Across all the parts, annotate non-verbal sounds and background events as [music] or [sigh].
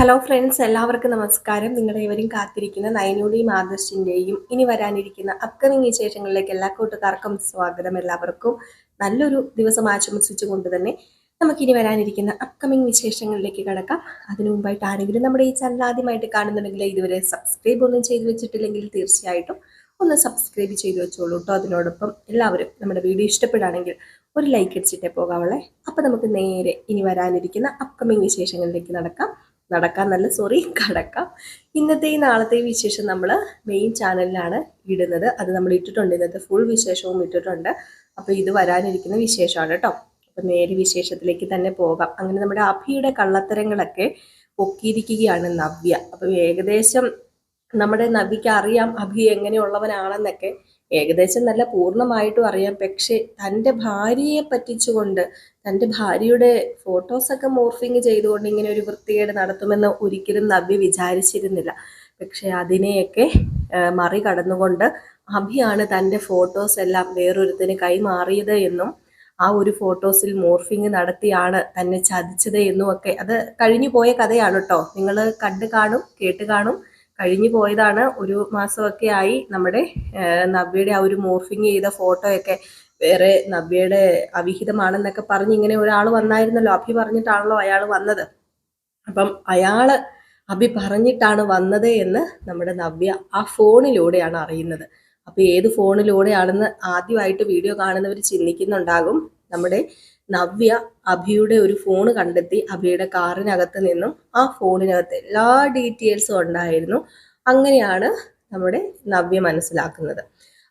Hello friends എല്ലാവർക്കും നമസ്കാരം. നിങ്ങളുടെ ഇവരും കാത്തിരിക്കുന്ന നയനയുടെയും ആദർശിന്റെയും ഇനി വരാനിരിക്കുന്ന അപ്കമിങ് വിശേഷങ്ങളിലേക്ക് എല്ലാ കൂട്ടുകാർക്കും സ്വാഗതം എല്ലാവർക്കും. നല്ലൊരു ദിവസം ആശംസിച്ചുകൊണ്ട് തന്നെ നമുക്കിനി വരാനിരിക്കുന്ന അപ്കമിങ് വിശേഷങ്ങളിലേക്ക് കടക്കാം. അതിനു മുമ്പായിട്ട് ആരെങ്കിലും നമ്മുടെ ഈ ചാനൽ ആദ്യമായിട്ട് കാണുന്നുണ്ടെങ്കിൽ ഇതുവരെ സബ്സ്ക്രൈബ് ഒന്നും ചെയ്തു വെച്ചിട്ടില്ലെങ്കിൽ തീർച്ചയായിട്ടും ഒന്ന് സബ്സ്ക്രൈബ് ചെയ്തു വെച്ചോളൂ കേട്ടോ അതിനോടൊപ്പം എല്ലാവരും നമ്മുടെ വീഡിയോ ഇഷ്ടപ്പെടുകയാണെങ്കിൽ ഒരു ലൈക്ക് അടിച്ചിട്ടേ പോകാവുള്ളേ. അപ്പം നമുക്ക് നേരെ ഇനി വരാനിരിക്കുന്ന അപ്കമിങ് വിശേഷങ്ങളിലേക്ക് നടക്കാം. നടക്കാൻ നല്ല സോറി കടക്കാം. ഇന്നത്തെയും നാളത്തെയും വിശേഷം നമ്മൾ മെയിൻ ചാനലിലാണ് ഇടുന്നത്. അത് നമ്മൾ ഇട്ടിട്ടുണ്ട്. ഇന്നത്തെ ഫുൾ വിശേഷവും ഇട്ടിട്ടുണ്ട്. അപ്പോൾ ഇത് വരാനിരിക്കുന്ന വിശേഷമാണ് കേട്ടോ അപ്പം നേരെ വിശേഷത്തിലേക്ക് തന്നെ പോകാം. അങ്ങനെ നമ്മുടെ അഭിയുടെ കള്ളത്തരങ്ങളൊക്കെ പൊക്കിയിരിക്കുകയാണ് നവ്യ. അപ്പം ഏകദേശം നമ്മുടെ നവ്യക്ക് അറിയാം അഭി എങ്ങനെയുള്ളവനാണെന്നൊക്കെ ഏകദേശം നല്ല പൂർണമായിട്ടും അറിയാം. പക്ഷേ തന്റെ ഭാര്യയെ പറ്റിച്ചുകൊണ്ട് തന്റെ ഭാര്യയുടെ ഫോട്ടോസൊക്കെ മോർഫിങ് ചെയ്തുകൊണ്ട് ഇങ്ങനെ ഒരു വൃത്തികേട് നടത്തുമെന്ന് ഒരിക്കലും നവ്യ വിചാരിച്ചിരുന്നില്ല. പക്ഷെ അതിനെയൊക്കെ മറികടന്നുകൊണ്ട് അഭിയാണ് തന്റെ ഫോട്ടോസ് എല്ലാം വേറൊരുത്തിന് കൈമാറിയത് എന്നും ആ ഒരു ഫോട്ടോസിൽ മോർഫിങ് നടത്തിയാണ് തന്നെ ചതിച്ചത് എന്നും ഒക്കെ. അത് കഴിഞ്ഞു പോയ കഥയാണ് കേട്ടോ. നിങ്ങൾ കണ്ടു കാണും കേട്ട് കാണും. കഴിഞ്ഞു പോയതാണ്. ഒരു മാസമൊക്കെ ആയി നമ്മുടെ നവ്യയുടെ ആ ഒരു മോർഫിങ് ചെയ്ത ഫോട്ടോയൊക്കെ വേറെ നവ്യയുടെ അവിഹിതമാണെന്നൊക്കെ പറഞ്ഞ് ഇങ്ങനെ ഒരാൾ വന്നായിരുന്നല്ലോ. അഭി പറഞ്ഞിട്ടാണല്ലോ അയാൾ വന്നത്. അപ്പം അയാൾ അഭി പറഞ്ഞിട്ടാണ് വന്നത് എന്ന് നമ്മുടെ നവ്യ ആ ഫോണിലൂടെയാണ് അറിയുന്നത്. അപ്പൊ ഏത് ഫോണിലൂടെയാണെന്ന് ആദ്യമായിട്ട് വീഡിയോ കാണുന്നവർ ചിന്തിക്കുന്നുണ്ടാകും. നമ്മുടെ നവ്യ അഭിയുടെ ഒരു ഫോൺ കണ്ടെത്തി അഭിയുടെ കാറിനകത്ത് നിന്നും ആ ഫോണിനകത്ത് എല്ലാ ഡീറ്റെയിൽസും ഉണ്ടായിരുന്നു. അങ്ങനെയാണ് നമ്മുടെ നവ്യ മനസ്സിലാക്കുന്നത്.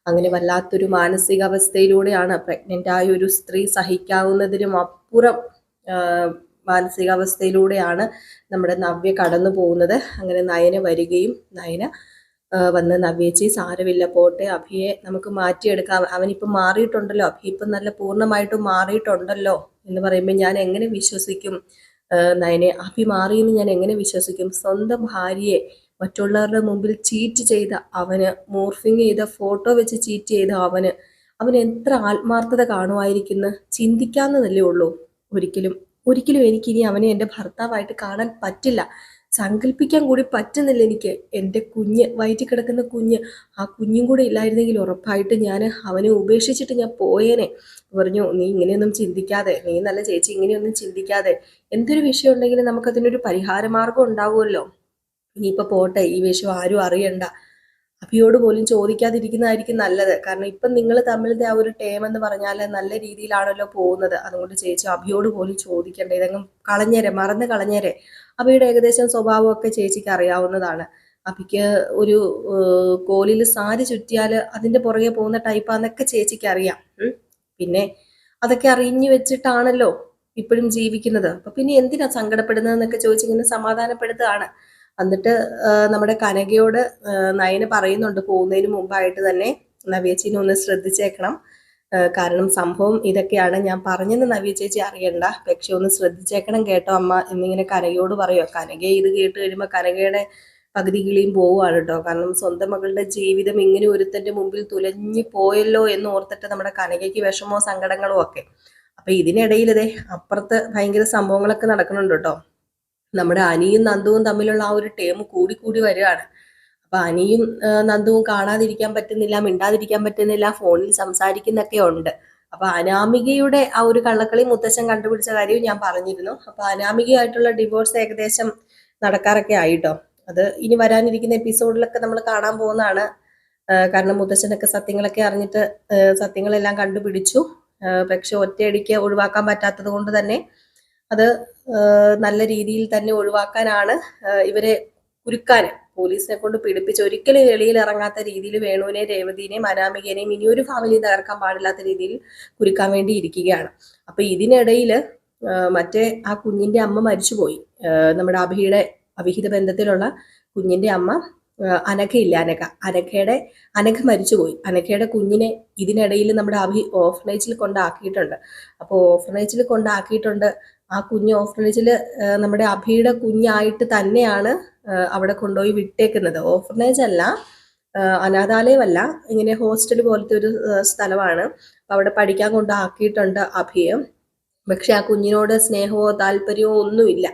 അങ്ങനെ വല്ലാത്തൊരു മാനസികാവസ്ഥയിലൂടെയാണ് പ്രഗ്നന്റ് ആയ ഒരു സ്ത്രീ സഹിക്കാവുന്നതിനും അപ്പുറം മാനസികാവസ്ഥയിലൂടെയാണ് നമ്മുടെ നവ്യ കടന്നു പോകുന്നത് അങ്ങനെ നയന വരികയും നയന വന്ന് നവ്യേച്ചി സാരമില്ല പോട്ടെ അഭിയെ നമുക്ക് മാറ്റിയെടുക്കാം. അവനിപ്പം മാറിയിട്ടുണ്ടല്ലോ. അഭി ഇപ്പം നല്ല പൂർണമായിട്ടും മാറിയിട്ടുണ്ടല്ലോ എന്ന് പറയുമ്പോൾ ഞാൻ എങ്ങനെ വിശ്വസിക്കും? നയനെ അഭി മാറിയെന്ന് ഞാൻ എങ്ങനെ വിശ്വസിക്കും? സ്വന്തം ഭാര്യയെ മറ്റുള്ളവരുടെ മുമ്പിൽ ചീറ്റ് ചെയ്ത അവന് മോർഫിങ് ചെയ്ത ഫോട്ടോ വെച്ച് ചീറ്റ് ചെയ്ത അവന് അവൻ എത്ര ആത്മാർത്ഥത കാണുമായിരിക്കുന്നു? ചിന്തിക്കാവുന്നതല്ലേ ഉള്ളൂ. ഒരിക്കലും ഒരിക്കലും എനിക്കിനി അവനെ എന്റെ ഭർത്താവായിട്ട് കാണാൻ പറ്റില്ല. സങ്കല്പിക്കാൻ കൂടി പറ്റുന്നില്ല എനിക്ക്. എന്റെ കുഞ്ഞ് വയറ്റിൽ കിടക്കുന്ന കുഞ്ഞ് ആ കുഞ്ഞും കൂടെ ഇല്ലായിരുന്നെങ്കിൽ ഉറപ്പായിട്ട് ഞാൻ അവനെ ഉപേക്ഷിച്ചിട്ട് ഞാൻ പോയേനെ. പറഞ്ഞു നീ ഇങ്ങനെയൊന്നും ചിന്തിക്കാതെ നീ നല്ല ചേച്ചി ഇങ്ങനെയൊന്നും ചിന്തിക്കാതെ എന്തൊരു വിഷയം ഉണ്ടെങ്കിലും നമുക്കതിനൊരു പരിഹാര മാർഗം ഉണ്ടാവുമല്ലോ. ഇനിയിപ്പോൾ പോട്ടെ ഈ വിഷയം ആരും അറിയണ്ട. അഭിയോട് പോലും ചോദിക്കാതിരിക്കുന്നതായിരിക്കും നല്ലത്. കാരണം ഇപ്പം നിങ്ങൾ തമ്മിലത്തെ ആ ഒരു ടേം എന്ന് പറഞ്ഞാൽ നല്ല രീതിയിലാണല്ലോ പോകുന്നത്. അതുകൊണ്ട് ചേച്ചി അഭിയോട് പോലും ചോദിക്കേണ്ട. ഇതങ്ങ് കളഞ്ഞേരെ മറന്ന് കളഞ്ഞേരെ. അഭിയുടെ ഏകദേശം സ്വഭാവമൊക്കെ ചേച്ചിക്ക് അറിയാവുന്നതാണ്. അഭിക്ക് ഒരു കോലിൽ സാരി ചുറ്റിയാൽ അതിന്റെ പുറകെ പോകുന്ന ടൈപ്പാന്നൊക്കെ ചേച്ചിക്ക് അറിയാം. പിന്നെ അതൊക്കെ അറിഞ്ഞു വെച്ചിട്ടാണല്ലോ ഇപ്പോഴും ജീവിക്കുന്നത്. അപ്പൊ പിന്നെ എന്തിനാ സങ്കടപ്പെടുന്നതെന്നൊക്കെ ചോദിച്ചിങ്ങനെ സമാധാനപ്പെടുത്തുകയാണ് എന്നിട്ട് നമ്മുടെ കനകയോട് നയന് പറയുന്നുണ്ട് പോകുന്നതിന് മുമ്പായിട്ട് തന്നെ നവ്യച്ചിനെ ഒന്ന് ശ്രദ്ധിച്ചേക്കണം. കാരണം സംഭവം ഇതൊക്കെയാണ്. ഞാൻ പറഞ്ഞെന്ന് നവ്യ ചേച്ചി അറിയണ്ട. പക്ഷെ ഒന്ന് ശ്രദ്ധിച്ചേക്കണം കേട്ടോ അമ്മ എന്നിങ്ങനെ കനകയോട് പറയോ. കനക ഇത് കേട്ട് കഴിയുമ്പോൾ കനകയുടെ പകുതി കിളിയും പോവുകയാണ് കേട്ടോ. കാരണം സ്വന്തം മകളുടെ ജീവിതം ഇങ്ങനെ ഒരുത്തന്റെ മുമ്പിൽ തുലഞ്ഞു പോയല്ലോ എന്ന് ഓർത്തിട്ട് നമ്മുടെ കനകയ്ക്ക് വിഷമോ സങ്കടങ്ങളോ ഒക്കെ. അപ്പൊ ഇതിനിടയിൽ ഇതേ അപ്പുറത്ത് ഭയങ്കര സംഭവങ്ങളൊക്കെ നടക്കുന്നുണ്ട് കേട്ടോ. നമ്മുടെ അനിയും നന്ദുവും തമ്മിലുള്ള ആ ഒരു ടേം കൂടി കൂടി വരികയാണ്. അപ്പൊ അനിയും നന്ദുവും കാണാതിരിക്കാൻ പറ്റുന്നില്ല മിണ്ടാതിരിക്കാൻ പറ്റുന്നില്ല ഫോണിൽ സംസാരിക്കുന്നൊക്കെ ഉണ്ട്. അപ്പൊ അനാമികയുടെ ആ ഒരു കള്ളക്കളി മുത്തച്ഛൻ കണ്ടുപിടിച്ച കാര്യവും ഞാൻ പറഞ്ഞിരുന്നു. അപ്പൊ അനാമികയായിട്ടുള്ള ഡിവോഴ്സ് ഏകദേശം നടക്കാറൊക്കെ ആയിട്ടോ? അത് ഇനി വരാനിരിക്കുന്ന എപ്പിസോഡിലൊക്കെ നമ്മൾ കാണാൻ പോകുന്നതാണ്. കാരണം മുത്തച്ഛനൊക്കെ സത്യങ്ങളൊക്കെ അറിഞ്ഞിട്ട് സത്യങ്ങളെല്ലാം കണ്ടുപിടിച്ചു. പക്ഷെ ഒറ്റയടിക്ക് ഒഴിവാക്കാൻ പറ്റാത്തത് കൊണ്ട് തന്നെ അത് നല്ല രീതിയിൽ തന്നെ ഒഴിവാക്കാനാണ് ഇവരെ കുരുക്കാൻ പോലീസിനെ കൊണ്ട് പിടിപ്പിച്ച് ഒരിക്കലും വെളിയിൽ ഇറങ്ങാത്ത രീതിയിൽ വേണുവിനെ രേവതിനെയും അനാമികനെയും ഇനിയൊരു ഫാമിലി തകർക്കാൻ പാടില്ലാത്ത രീതിയിൽ കുരുക്കാൻ വേണ്ടി ഇരിക്കുകയാണ്. അപ്പൊ ഇതിനിടയിൽ മറ്റേ ആ കുഞ്ഞിന്റെ അമ്മ മരിച്ചുപോയി. നമ്മുടെ അഭിയുടെ അഭിഹിത ബന്ധത്തിലുള്ള കുഞ്ഞിന്റെ അമ്മ അനഘയില്ല അനഘ. അനഘയുടെ അനഘ മരിച്ചുപോയി. അനഘയുടെ കുഞ്ഞിനെ ഇതിനിടയിൽ നമ്മുടെ അഭി ഓഫനേജിൽ കൊണ്ടാക്കിയിട്ടുണ്ട്. അപ്പോൾ ഓഫനേജിൽ കൊണ്ടാക്കിയിട്ടുണ്ട് ആ കുഞ്ഞ് ഓഫർനേജിൽ നമ്മുടെ അഭിയുടെ കുഞ്ഞായിട്ട് തന്നെയാണ് അവിടെ കൊണ്ടുപോയി വിട്ടേക്കുന്നത്. ഓഫർനേജ് അല്ല അനാഥാലയമല്ല ഇങ്ങനെ ഹോസ്റ്റൽ പോലത്തെ ഒരു സ്ഥലമാണ്. അവിടെ പഠിക്കാൻ കൊണ്ടാക്കിയിട്ടുണ്ട് അഭിയെ. പക്ഷെ ആ കുഞ്ഞിനോട് സ്നേഹമോ താല്പര്യമോ ഒന്നുമില്ല.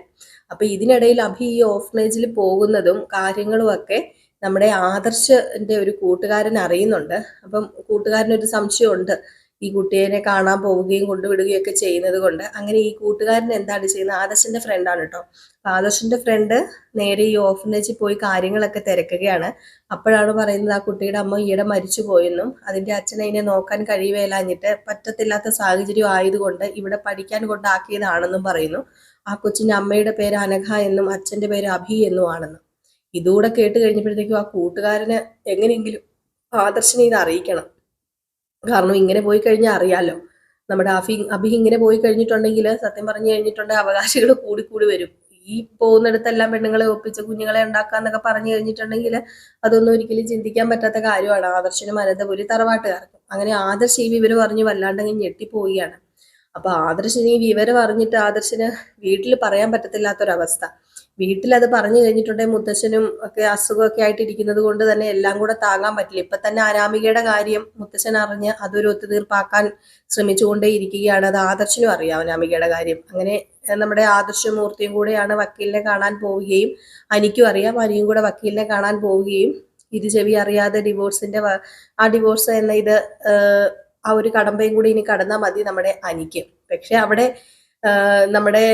അപ്പൊ ഇതിനിടയിൽ അഭി ഈ ഓഫനേജിൽ പോകുന്നതും കാര്യങ്ങളും ഒക്കെ നമ്മുടെ ആദർശന്റെ ഒരു കൂട്ടുകാരൻ അറിയുന്നുണ്ട്. അപ്പം കൂട്ടുകാരനൊരു സംശയമുണ്ട്. ഈ കുട്ടിയെ കാണാൻ പോവുകയും കൊണ്ടുവിടുകയും ഒക്കെ ചെയ്യുന്നത് കൊണ്ട് അങ്ങനെ ഈ കൂട്ടുകാരൻ എന്താണ് ചെയ്യുന്നത്? ആദർശന്റെ ഫ്രണ്ടാണ് കേട്ടോ അപ്പൊ ആദർശന്റെ ഫ്രണ്ട് നേരെ ഈ ഓഫനേജിൽ പോയി കാര്യങ്ങളൊക്കെ തിരക്കുകയാണ്. അപ്പോഴാണ് പറയുന്നത് ആ കുട്ടിയുടെ അമ്മ ഈയിടെ മരിച്ചു പോയെന്നും അതിന്റെ അച്ഛൻ അതിനെ നോക്കാൻ കഴിയുകയില്ലാഞ്ഞിട്ട് പറ്റത്തില്ലാത്ത സാഹചര്യം ആയതുകൊണ്ട് ഇവിടെ പഠിക്കാൻ കൊണ്ടാക്കിയതാണെന്നും പറയുന്നു. ആ കൊച്ചിന്റെ അമ്മയുടെ പേര് അനഘ എന്നും അച്ഛന്റെ പേര് അഭി എന്നും ആണെന്നും. ഇതുകൂടെ കേട്ട് കഴിഞ്ഞപ്പോഴത്തേക്കും ആ കൂട്ടുകാരന് എങ്ങനെയെങ്കിലും ആദർശനെ ഇത് അറിയിക്കണം കാരണം ഇങ്ങനെ പോയി കഴിഞ്ഞാൽ അറിയാലോ. നമ്മുടെ അഭി അഭി ഇങ്ങനെ പോയി കഴിഞ്ഞിട്ടുണ്ടെങ്കിൽ സത്യം പറഞ്ഞു കഴിഞ്ഞിട്ടുണ്ടെങ്കിൽ അവകാശികൾ കൂടി കൂടി വരും. ഈ പോകുന്നിടത്തെല്ലാം പെണ്ണുങ്ങളെ ഒപ്പിച്ച് കുഞ്ഞുങ്ങളെ ഉണ്ടാക്കാന്നൊക്കെ പറഞ്ഞു കഴിഞ്ഞിട്ടുണ്ടെങ്കിൽ അതൊന്നും ഒരിക്കലും ചിന്തിക്കാൻ പറ്റാത്ത കാര്യമാണ്. ആദർശനും അനന്തപുരി തറവാട്ടുകാർക്കും. അങ്ങനെ ആദർശ് ഈ വിവരം അറിഞ്ഞ് വല്ലാണ്ടങ്ങ് ഞെട്ടിപ്പോവുകയാണ്. അപ്പൊ ആദർശിന് ഈ വിവരം അറിഞ്ഞിട്ട് ആദർശിന് വീട്ടിൽ പറയാൻ പറ്റത്തില്ലാത്തൊരവസ്ഥ. വീട്ടിൽ അത് പറഞ്ഞു കഴിഞ്ഞിട്ടുണ്ടെങ്കിൽ മുത്തശ്ശനും ഒക്കെ അസുഖമൊക്കെ ആയിട്ട് ഇരിക്കുന്നത് കൊണ്ട് തന്നെ എല്ലാം കൂടെ താങ്ങാൻ പറ്റില്ല. ഇപ്പൊ തന്നെ അനാമികയുടെ കാര്യം മുത്തശ്ശൻ അറിഞ്ഞ് അതൊരു ഒത്തുതീർപ്പാക്കാൻ ശ്രമിച്ചുകൊണ്ടേ ഇരിക്കുകയാണ്. അത് ആദർശനും അറിയാം അനാമികയുടെ കാര്യം. അങ്ങനെ നമ്മുടെ ആദർശമൂർത്തിയും കൂടെയാണ് വക്കീലിനെ കാണാൻ പോവുകയും അനിക്കും അറിയാം അനിയും കൂടെ വക്കീലിനെ കാണാൻ പോവുകയും. ഇത് ചെവി അറിയാതെ ഡിവോഴ്സിന്റെ ആ ഡിവോഴ്സ് എന്ന ഇത് ആ ഒരു കടമ്പയും കൂടി ഇനി കടന്നാൽ മതി നമ്മുടെ അനിക്ക്. പക്ഷെ അവിടെ നമ്മുടെ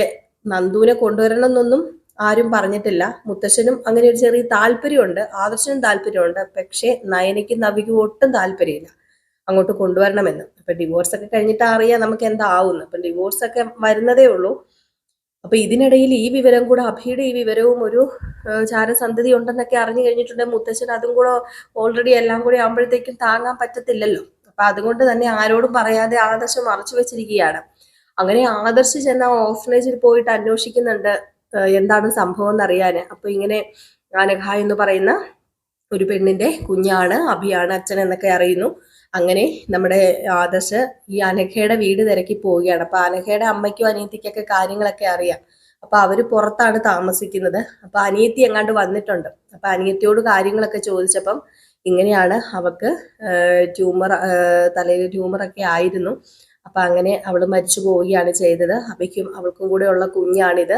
നന്ദുവിനെ കൊണ്ടുവരണം എന്നൊന്നും ആരും പറഞ്ഞിട്ടില്ല. മുത്തശ്ശനും അങ്ങനെ ഒരു ചെറിയ താല്പര്യമുണ്ട്. ആദർശനും താല്പര്യമുണ്ട്. പക്ഷേ നയനയ്ക്ക് നവിക്കും ഒട്ടും താല്പര്യമില്ല. അങ്ങോട്ട് കൊണ്ടുവരണമെന്ന്. അപ്പൊ ഡിവോഴ്സ് ഒക്കെ കഴിഞ്ഞിട്ട് അറിയാം നമുക്ക് എന്താവുന്നു അപ്പൊ ഡിവോഴ്സ് ഒക്കെ വരുന്നതേ ഉള്ളൂ. അപ്പൊ ഇതിനിടയിൽ ഈ വിവരം കൂടെ അഭിയുടെ ഈ വിവരവും ഒരു ചാരസന്ധതി ഉണ്ടെന്നൊക്കെ അറിഞ്ഞു കഴിഞ്ഞിട്ടുണ്ട്. മുത്തശ്ശൻ അതും കൂടെ ഓൾറെഡി എല്ലാം കൂടി ആകുമ്പോഴത്തേക്കും താങ്ങാൻ പറ്റത്തില്ലല്ലോ. അപ്പൊ അതുകൊണ്ട് തന്നെ ആരോടും പറയാതെ ആദർശം മറച്ചു വെച്ചിരിക്കുകയാണ്. അങ്ങനെ ആദർശ് ചെന്ന ഓഫനേജിൽ പോയിട്ട് അന്വേഷിക്കുന്നുണ്ട്. എന്താണ് സംഭവം എന്നറിയാന് അപ്പൊ ഇങ്ങനെ അനഘ എന്ന് പറയുന്ന ഒരു പെണ്ണിന്റെ കുഞ്ഞാണ് അഭിയാണ് അച്ഛൻ എന്നൊക്കെ അറിയുന്നു. അങ്ങനെ നമ്മുടെ ആദർശ് ഈ അനഘയുടെ വീട് തിരക്കി പോവുകയാണ്. അപ്പൊ അനഘയുടെ അമ്മയ്ക്കും അനിയത്തിക്കൊക്കെ കാര്യങ്ങളൊക്കെ അറിയാം. അപ്പൊ അവർ പുറത്താണ് താമസിക്കുന്നത്. അപ്പൊ അനിയത്തി എങ്ങാണ്ട് വന്നിട്ടുണ്ട്. അപ്പൊ അനിയത്തിയോട് കാര്യങ്ങളൊക്കെ ചോദിച്ചപ്പം ഇങ്ങനെയാണ് അവക്ക് ട്യൂമർ തലയിൽ ട്യൂമറൊക്കെ ആയിരുന്നു. അപ്പൊ അങ്ങനെ അവൾ മരിച്ചു പോവുകയാണ് ചെയ്തത്. അപ്പയ്ക്കും അവൾക്കും കൂടെ ഉള്ള കുഞ്ഞാണിത്.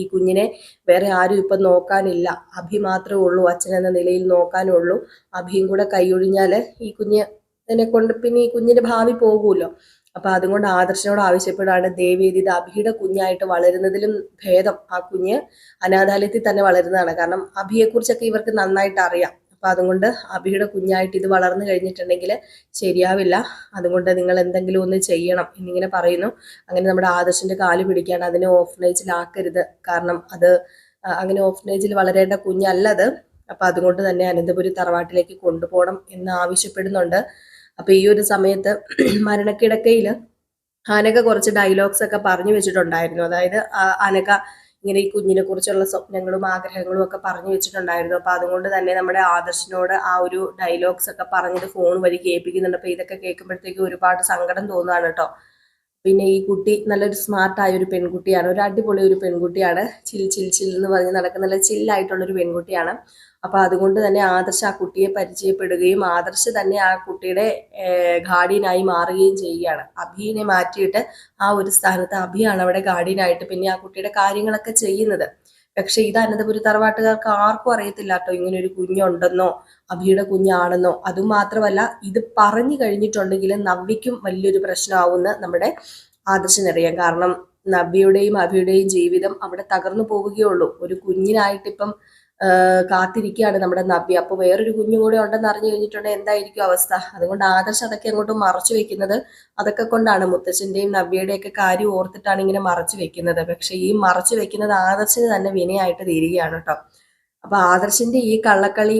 ഈ കുഞ്ഞിനെ വേറെ ആരും ഇപ്പം നോക്കാനില്ല. അഭി മാത്രമേ ഉള്ളൂ അച്ഛൻ എന്ന നിലയിൽ നോക്കാനുള്ളൂ. അഭിയും കൂടെ കൈയൊഴിഞ്ഞാൽ ഈ കുഞ്ഞിനെ കൊണ്ട് പിന്നെ ഈ കുഞ്ഞിന്റെ ഭാവി പോകുമല്ലോ. അപ്പൊ അതുകൊണ്ട് ആദർശനോട് ആവശ്യപ്പെടുകയാണ് ദേവേദി അഭിയുടെ കുഞ്ഞായിട്ട് വളരുന്നതിലും ഭേദം ആ കുഞ്ഞ് അനാഥാലയത്തിൽ തന്നെ വളരുന്നതാണ്. കാരണം അഭിയെക്കുറിച്ചൊക്കെ ഇവർക്ക് നന്നായിട്ട് അറിയാം. അപ്പൊ അതുകൊണ്ട് അബിയുടെ കുഞ്ഞായിട്ട് ഇത് വളർന്നു കഴിഞ്ഞിട്ടുണ്ടെങ്കിൽ ശരിയാവില്ല. അതുകൊണ്ട് നിങ്ങൾ എന്തെങ്കിലും ഒന്ന് ചെയ്യണം എന്നിങ്ങനെ പറയുന്നു. അങ്ങനെ നമ്മുടെ ആദർശിന്റെ കാൽ പിടിക്കാൻ അതിനെ ഓഫനേജിലാക്കരുത് കാരണം അത് അങ്ങനെ ഓഫനേജിൽ വളരേണ്ട കുഞ്ഞല്ലത് അപ്പം അതുകൊണ്ട് തന്നെ അനന്തപുരി തറവാട്ടിലേക്ക് കൊണ്ടുപോകണം എന്ന് ആവശ്യപ്പെടുന്നുണ്ട്. അപ്പം ഈ ഒരു സമയത്ത് [clears throat] മരണക്കിടക്കയിൽ അനക കുറച്ച് ഡയലോഗ്സ് ഒക്കെ പറഞ്ഞു വെച്ചിട്ടുണ്ടായിരുന്നു. അതായത് ആനക്ക അനക ഇങ്ങനെ ഈ കുഞ്ഞിനെ കുറിച്ചുള്ള സ്വപ്നങ്ങളും ആഗ്രഹങ്ങളും ഒക്കെ പറഞ്ഞു വെച്ചിട്ടുണ്ടായിരുന്നു. അപ്പൊ അതുകൊണ്ട് തന്നെ നമ്മുടെ ആദർശിനോട് ആ ഒരു ഡയലോഗ്സ് ഒക്കെ പറഞ്ഞത് ഫോൺ വഴി കേൾപ്പിക്കുന്നുണ്ട്. അപ്പൊ ഇതൊക്കെ കേൾക്കുമ്പോഴത്തേക്കും ഒരുപാട് സങ്കടം തോന്നുകയാണ് കേട്ടോ. പിന്നെ ഈ കുട്ടി നല്ലൊരു സ്മാർട്ടായ ഒരു പെൺകുട്ടിയാണ്. ഒരു അടിപൊളി ഒരു പെൺകുട്ടിയാണ്. ചിൽ ചിൽ ചിൽ എന്ന് പറഞ്ഞ് നടക്കുന്ന നല്ല ചില്ലായിട്ടുള്ള ഒരു പെൺകുട്ടിയാണ്. അപ്പൊ അതുകൊണ്ട് തന്നെ ആദർശ് ആ കുട്ടിയെ പരിചയപ്പെടുകയും ആദർശ് തന്നെ ആ കുട്ടിയുടെ ഗാർഡിയനായി മാറുകയും ചെയ്യുകയാണ്. അഭിനെ മാറ്റിയിട്ട് ആ ഒരു സ്ഥാനത്ത് അഭിയാണ് അവിടെ ഗാർഡിയനായിട്ട് പിന്നെ ആ കുട്ടിയുടെ കാര്യങ്ങളൊക്കെ ചെയ്യുന്നത്. പക്ഷെ ഇത് അനന്തപുരി തറവാട്ടുകാർക്ക് ആർക്കും അറിയത്തില്ല കേട്ടോ ഇങ്ങനെ ഒരു കുഞ്ഞുണ്ടെന്നോ അഭിയുടെ കുഞ്ഞാണെന്നോ. അതും മാത്രമല്ല ഇത് പറഞ്ഞു കഴിഞ്ഞിട്ടുണ്ടെങ്കിൽ നവ്യയ്ക്കും വലിയൊരു പ്രശ്നമാവുമെന്ന് നമ്മുടെ ആദർശനറിയാം കാരണം നബിയുടെയും അഭിയുടെയും ജീവിതം അവിടെ തകർന്നു പോവുകയുള്ളൂ ഒരു കുഞ്ഞിനായിട്ടിപ്പം കാത്തിരിക്കുകയാണ് നമ്മുടെ നബി അപ്പൊ വേറൊരു കുഞ്ഞും കൂടെ ഉണ്ടെന്ന് അറിഞ്ഞു കഴിഞ്ഞിട്ടുണ്ടെങ്കിൽ എന്തായിരിക്കും അവസ്ഥ? അതുകൊണ്ട് ആദർശ് അതൊക്കെ അങ്ങോട്ട് മറച്ചു വെക്കുന്നത് അതൊക്കെ കൊണ്ടാണ്. മുത്തച്ഛന്റെയും നവ്യയുടെയും ഒക്കെ കാര്യം ഓർത്തിട്ടാണ് ഇങ്ങനെ മറച്ചു വെക്കുന്നത്. പക്ഷെ ഈ മറച്ചു വെക്കുന്നത് ആദർശിന് തന്നെ വിനയായിട്ട് തീരുകയാണ് കേട്ടോ. അപ്പൊ ആദർശിന്റെ ഈ കള്ളക്കളി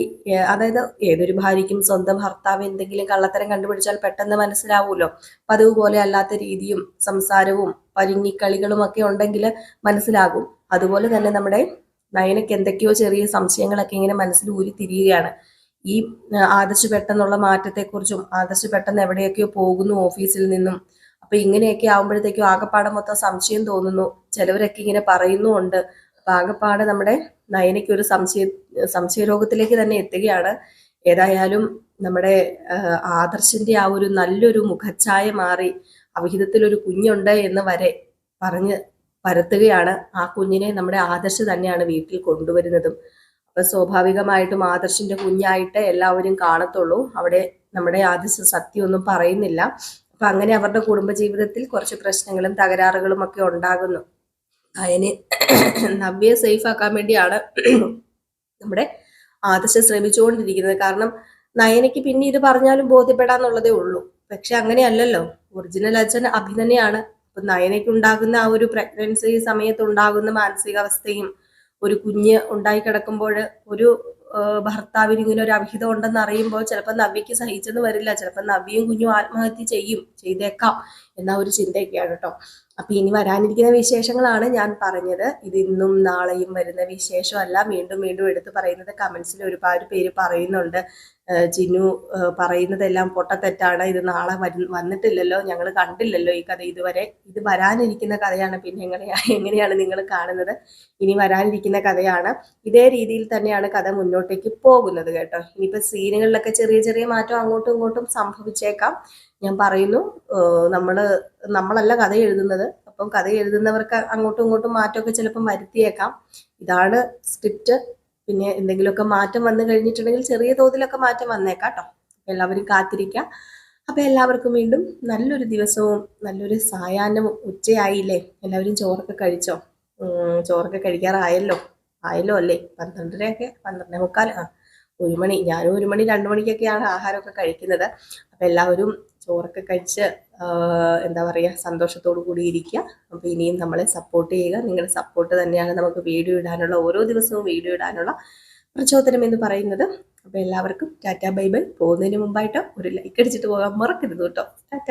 അതായത് ഏതൊരു ഭാര്യയ്ക്കും സ്വന്തം ഭർത്താവ് എന്തെങ്കിലും കള്ളത്തരം കണ്ടുപിടിച്ചാൽ പെട്ടെന്ന് മനസ്സിലാവുമല്ലോ പതിവ് അല്ലാത്ത രീതിയും സംസാരവും പരിങ്ങിക്കളികളും ഒക്കെ ഉണ്ടെങ്കിൽ മനസ്സിലാകും. അതുപോലെ തന്നെ നമ്മുടെ നയനയ്ക്ക് എന്തൊക്കെയോ ചെറിയ സംശയങ്ങളൊക്കെ ഇങ്ങനെ മനസ്സിൽ ഊരി തിരിയുകയാണ്. ഈ ആദർശ് പെട്ടെന്നുള്ള മാറ്റത്തെക്കുറിച്ചും ആദർശ് പെട്ടെന്ന് എവിടെയൊക്കെയോ പോകുന്നു ഓഫീസിൽ നിന്നും. അപ്പൊ ഇങ്ങനെയൊക്കെ ആകുമ്പോഴത്തേക്കും ആകപ്പാടെ മൊത്തം സംശയം തോന്നുന്നു. ചിലവരൊക്കെ ഇങ്ങനെ പറയുന്നുമുണ്ട്. അപ്പൊ ആകപ്പാടെ നമ്മുടെ നയനയ്ക്ക് ഒരു സംശയ സംശയരോഗത്തിലേക്ക് തന്നെ എത്തുകയാണ്. ഏതായാലും നമ്മുടെ ആദർശിന്റെ ആ ഒരു നല്ലൊരു മുഖച്ഛായ മാറി അവിഹിതത്തിൽ ഒരു കുഞ്ഞുണ്ട് എന്ന് വരെ പറഞ്ഞ് പരത്തുകയാണ്. ആ കുഞ്ഞിനെ നമ്മുടെ ആദർശ് തന്നെയാണ് വീട്ടിൽ കൊണ്ടുവരുന്നതും. അപ്പൊ സ്വാഭാവികമായിട്ടും ആദർശിന്റെ കുഞ്ഞായിട്ട് എല്ലാവരും കാണത്തുള്ളൂ. അവിടെ നമ്മുടെ ആദർശ് സത്യമൊന്നും പറയുന്നില്ല. അപ്പൊ അങ്ങനെ അവരുടെ കുടുംബജീവിതത്തിൽ കുറച്ച് പ്രശ്നങ്ങളും തകരാറുകളും ഒക്കെ ഉണ്ടാകുന്നു. അതിന് നവ്യെ സേഫ് ആക്കാൻ വേണ്ടിയാണ് നമ്മുടെ ആദർശ് ശ്രമിച്ചുകൊണ്ടിരിക്കുന്നത്. കാരണം നയനയ്ക്ക് പിന്നെ ഇത് പറഞ്ഞാലും ബോധ്യപ്പെടാന്നുള്ളതേ ഉള്ളൂ. പക്ഷെ അങ്ങനെയല്ലല്ലോ. ഒറിജിനൽ അച്ഛൻ അഭിനന്ദയാണ് അപ്പൊ നയനയ്ക്ക് ഉണ്ടാകുന്ന ആ ഒരു പ്രഗ്നൻസി സമയത്ത് ഉണ്ടാകുന്ന മാനസികാവസ്ഥയും ഒരു കുഞ്ഞ് ഉണ്ടായി കിടക്കുമ്പോൾ ഒരു ഭർത്താവിന് ഇങ്ങനെ ഒരു അവിഹിതം ഉണ്ടെന്ന് അറിയുമ്പോൾ ചിലപ്പോൾ നവ്യക്ക് സഹിച്ചെന്ന് വരില്ല. ചിലപ്പോൾ നവ്യയും കുഞ്ഞും ആത്മഹത്യ ചെയ്യും ചെയ്തേക്കാം എന്ന ഒരു ചിന്തയൊക്കെയാണ് കേട്ടോ. അപ്പൊ ഇനി വരാനിരിക്കുന്ന വിശേഷങ്ങളാണ് ഞാൻ പറഞ്ഞത്. ഇത് ഇന്നും നാളെയും വരുന്ന വിശേഷമല്ല. വീണ്ടും വീണ്ടും എടുത്തു പറയുന്നത് കമൻസിൽ ഒരുപാട് പേര് പറയുന്നുണ്ട്. ജിനു പറയുന്നതെല്ലാം പൊട്ടത്തെറ്റാണ്. ഇത് നാളെ വന്നിട്ടില്ലല്ലോ. ഞങ്ങൾ കണ്ടില്ലല്ലോ ഈ കഥ ഇതുവരെ. ഇത് വരാനിരിക്കുന്ന കഥയാണ്. പിന്നെ എങ്ങനെയാ എങ്ങനെയാണ് നിങ്ങൾ കാണുന്നത്? ഇനി വരാനിരിക്കുന്ന കഥയാണ്. ഇതേ രീതിയിൽ തന്നെയാണ് കഥ മുന്നോട്ടേക്ക് പോകുന്നത് കേട്ടോ. ഇനിയിപ്പോ സീനുകളിലൊക്കെ ചെറിയ ചെറിയ മാറ്റം അങ്ങോട്ടും ഇങ്ങോട്ടും സംഭവിച്ചേക്കാം. ഞാൻ പറയുന്നു നമ്മൾ നമ്മളല്ല കഥ എഴുതുന്നത്. അപ്പം കഥ എഴുതുന്നവർക്ക് അങ്ങോട്ടും ഇങ്ങോട്ടും മാറ്റമൊക്കെ ചിലപ്പം വരുത്തിയേക്കാം. ഇതാണ് സ്ക്രിപ്റ്റ്. പിന്നെ എന്തെങ്കിലുമൊക്കെ മാറ്റം വന്നു കഴിഞ്ഞിട്ടുണ്ടെങ്കിൽ ചെറിയ തോതിലൊക്കെ മാറ്റം വന്നേക്കാം കേട്ടോ എല്ലാവരും കാത്തിരിക്കുക അപ്പോൾ എല്ലാവർക്കും വീണ്ടും നല്ലൊരു ദിവസവും നല്ലൊരു സായാഹ്നവും ഉച്ചയായില്ലേ? എല്ലാവരും ചോറൊക്കെ കഴിച്ചോ? ചോറൊക്കെ കഴിക്കാറായല്ലോ? ആയല്ലോ അല്ലേ? പന്ത്രണ്ടരയൊക്കെ പന്ത്രണ്ടേ മുക്കാൽ ആ ഒരു മണി. ഞാനും ഒരു മണി രണ്ട് മണിക്കൊക്കെയാണ് ആഹാരമൊക്കെ കഴിക്കുന്നത്. അപ്പം എല്ലാവരും ചോറൊക്കെ കഴിച്ച് എന്താ പറയുക സന്തോഷത്തോടു കൂടി ഇരിക്കുക. അപ്പോൾ ഇനിയും നമ്മളെ സപ്പോർട്ട് ചെയ്യുക. നിങ്ങളുടെ സപ്പോർട്ട് തന്നെയാണ് നമുക്ക് വീഡിയോ ഇടാനുള്ള ഓരോ ദിവസവും വീഡിയോ ഇടാനുള്ള പ്രചോദനം എന്ന് പറയുന്നത്. അപ്പോൾ എല്ലാവർക്കും ടാറ്റ ബൈ ബൈ. പോകുന്നതിന് മുമ്പായിട്ട് ഒരു ലൈക്ക് അടിച്ചിട്ട് പോകാൻ മറക്കരുത് കേട്ടോ. ടാറ്റ.